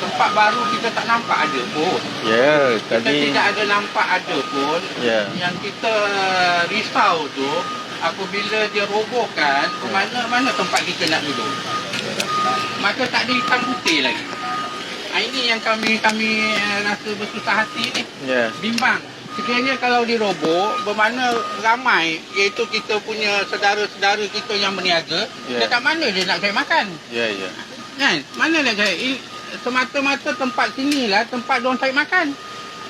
tempat baru kita tak nampak ada pun. Ya, Kita tadi tidak ada nampak ada pun. Ya. Yang kita risau tu apabila dia robohkan, ke mana mana tempat kita nak duduk. Maka tak ada hitam putih lagi. Ha, ini yang kami kami eh, rasa bersusah hati ni. ya. Bimbang. Sekiranya kalau dirobok, bermakna ramai iaitu kita punya saudara-saudara kita yang berniaga, Ya. dekat mana dia nak cari makan? Ya, ya. Kan? Mana nak cari? Semata-mata tempat sini lah tempat diorang cari makan.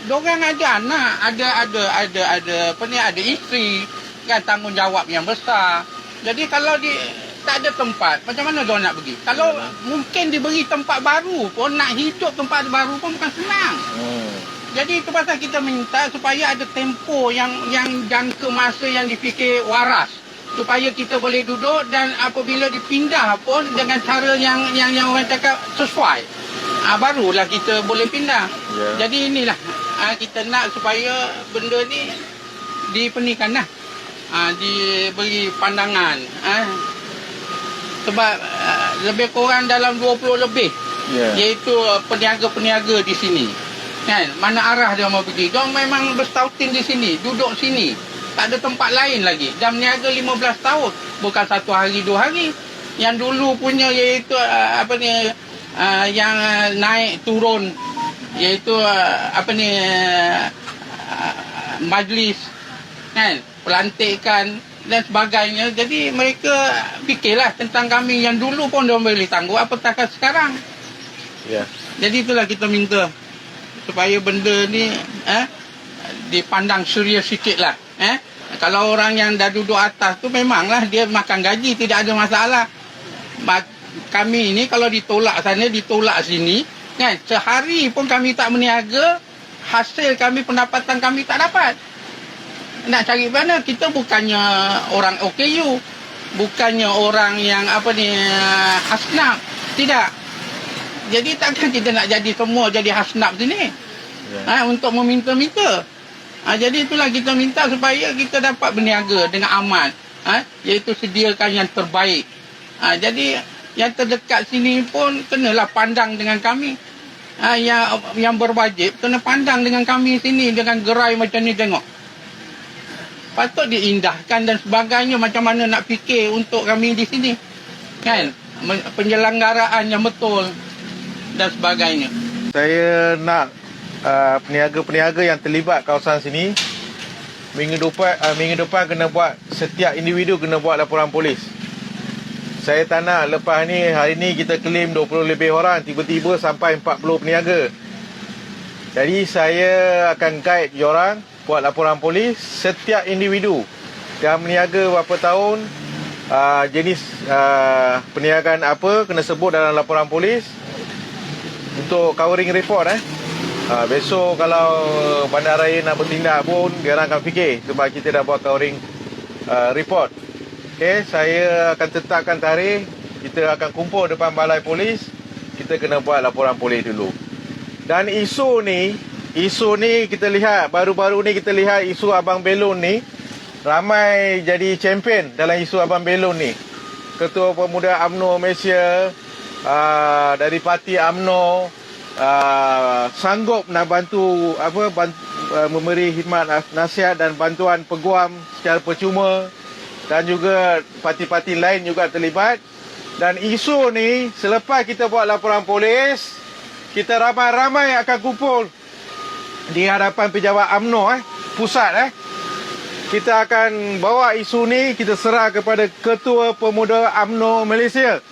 Diorang ada anak, ada ada ada ada apa ni ada isteri, kan tanggungjawab yang besar. Jadi kalau di tak ada tempat, macam mana diorang nak pergi? Kalau Yalah. mungkin diberi tempat baru pun nak hidup tempat baru pun bukan senang. Hmm. Jadi itu pasal kita minta supaya ada tempo yang yang jangka masa yang difikir waras supaya kita boleh duduk dan apabila dipindah pun dengan cara yang yang yang orang cakap sesuai. Ah barulah kita boleh pindah. Ya. Jadi inilah ah, kita nak supaya benda ni dipenikan lah. Ah, diberi pandangan. Ah. Sebab ah, lebih kurang dalam 20 lebih Ya. iaitu peniaga-peniaga di sini. Kan? Mana arah dia mau pergi? Dia memang berstautin di sini, duduk sini. Tak ada tempat lain lagi. Dan meniaga 15 tahun, bukan satu hari dua hari. Yang dulu punya iaitu uh, apa ni uh, yang uh, naik turun iaitu uh, apa ni uh, uh, majlis kan pelantikan dan sebagainya jadi mereka fikirlah tentang kami yang dulu pun dia boleh tangguh apatah sekarang Ya. jadi itulah kita minta supaya benda ni eh, dipandang serius sikit lah. Eh. Kalau orang yang dah duduk atas tu memanglah dia makan gaji tidak ada masalah. Ma- kami ini kalau ditolak sana ditolak sini kan sehari pun kami tak berniaga hasil kami pendapatan kami tak dapat. Nak cari mana kita bukannya orang OKU bukannya orang yang apa ni hasnab tidak jadi takkan kita nak jadi semua jadi hasnab sini Ya. ha, untuk meminta-minta. Ha, jadi itulah kita minta supaya kita dapat berniaga dengan aman. Ha, iaitu sediakan yang terbaik. Ha, jadi yang terdekat sini pun kenalah pandang dengan kami. Ha, yang yang berwajib kena pandang dengan kami sini dengan gerai macam ni tengok. Patut diindahkan dan sebagainya macam mana nak fikir untuk kami di sini. Kan? Penyelenggaraan yang betul dan sebagainya. Saya nak uh, peniaga-peniaga yang terlibat kawasan sini minggu depan uh, minggu depan kena buat setiap individu kena buat laporan polis. Saya tak nak lepas ni hari ni kita claim 20 lebih orang tiba-tiba sampai 40 peniaga. Jadi saya akan guide diorang buat laporan polis setiap individu yang berniaga berapa tahun uh, jenis uh, perniagaan apa kena sebut dalam laporan polis untuk covering report eh. Ha, besok kalau bandaraya nak bertindak pun dia orang akan fikir sebab kita dah buat covering uh, report. Okey, saya akan tetapkan tarikh kita akan kumpul depan balai polis. Kita kena buat laporan polis dulu. Dan isu ni, isu ni kita lihat baru-baru ni kita lihat isu abang belon ni ramai jadi champion dalam isu abang belon ni. Ketua Pemuda AMNO Malaysia uh, dari parti AMNO uh, sanggup nak bantu apa bantu, uh, memberi khidmat nas- nasihat dan bantuan peguam secara percuma dan juga parti-parti lain juga terlibat dan isu ni selepas kita buat laporan polis kita ramai-ramai akan kumpul di hadapan pejabat AMNO eh pusat eh kita akan bawa isu ni kita serah kepada Ketua Pemuda AMNO Malaysia.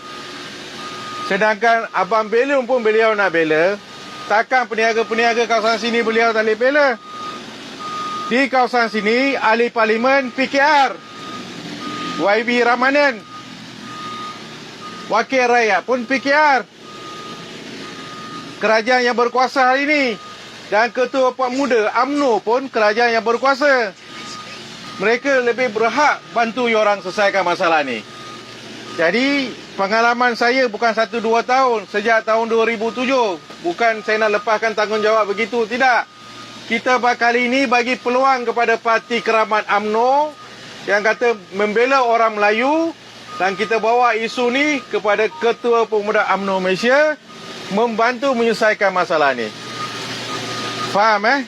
Sedangkan Abang Belum pun beliau nak bela. Takkan peniaga-peniaga kawasan sini beliau tak boleh bela. Di kawasan sini, ahli parlimen PKR. YB Ramanan. Wakil rakyat pun PKR. Kerajaan yang berkuasa hari ini. Dan Ketua Pemuda AMNO pun kerajaan yang berkuasa. Mereka lebih berhak bantu orang selesaikan masalah ni. Jadi pengalaman saya bukan satu dua tahun sejak tahun 2007. Bukan saya nak lepaskan tanggungjawab begitu, tidak. Kita kali ini bagi peluang kepada Parti Keramat AMNO yang kata membela orang Melayu dan kita bawa isu ni kepada Ketua Pemuda AMNO Malaysia membantu menyelesaikan masalah ni. Faham eh?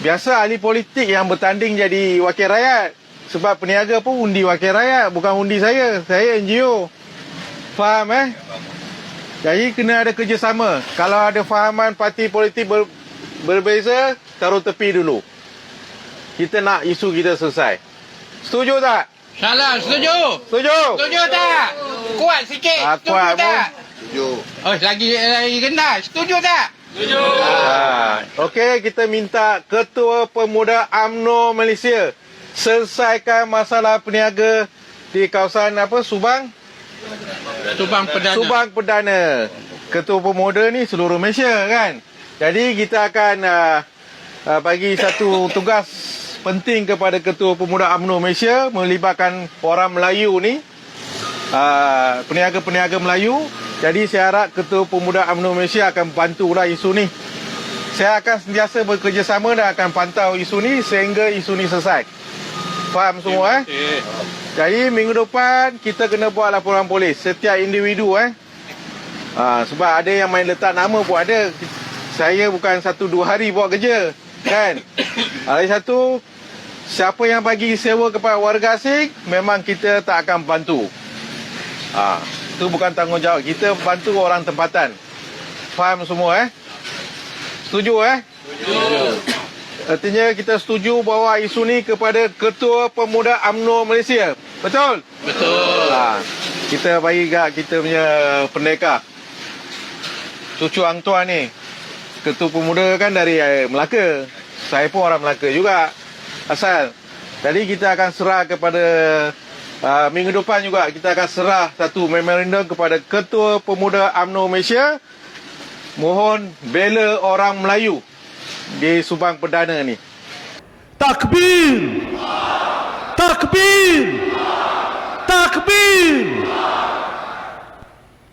Biasa ahli politik yang bertanding jadi wakil rakyat. Sebab peniaga pun undi wakil rakyat, bukan undi saya. Saya NGO. Faham eh? Jadi kena ada kerjasama. Kalau ada fahaman parti politik ber, berbeza, taruh tepi dulu. Kita nak isu kita selesai. Setuju tak? Salah, setuju? Setuju? Setuju tak? Kuat sikit. Ah, setuju kuat tak? Setuju. Oh, lagi lagi rendah. Setuju tak? Ha, okey, kita minta Ketua Pemuda AMNO Malaysia selesaikan masalah peniaga di kawasan apa Subang Subang Perdana. Subang Perdana. Ketua Pemuda ni seluruh Malaysia kan. Jadi kita akan uh, uh, bagi satu tugas penting kepada Ketua Pemuda AMNO Malaysia melibatkan orang Melayu ni uh, peniaga-peniaga Melayu. Jadi saya harap Ketua Pemuda UMNO Malaysia akan bantulah isu ni. Saya akan sentiasa bekerjasama dan akan pantau isu ni sehingga isu ni selesai. Faham semua eh? Jadi minggu depan kita kena buat laporan polis setiap individu eh. Ha, sebab ada yang main letak nama pun ada. Saya bukan satu dua hari buat kerja. Kan? Hari satu, siapa yang bagi sewa kepada warga asing, memang kita tak akan bantu. Ha, itu bukan tanggungjawab. Kita bantu orang tempatan. Faham semua eh? Setuju eh? Setuju. Artinya kita setuju bawa isu ni kepada Ketua Pemuda AMNO Malaysia. Betul? Betul. Ha, kita bagi kat kita punya pendekar. Cucu Ang Tuan ni ketua pemuda kan dari eh, Melaka. Saya pun orang Melaka juga. Asal. Jadi kita akan serah kepada uh, minggu depan juga kita akan serah satu memorandum kepada ketua pemuda AMNO Malaysia mohon bela orang Melayu di Subang Perdana ni. Takbir! Takbir! Takbir! Takbir!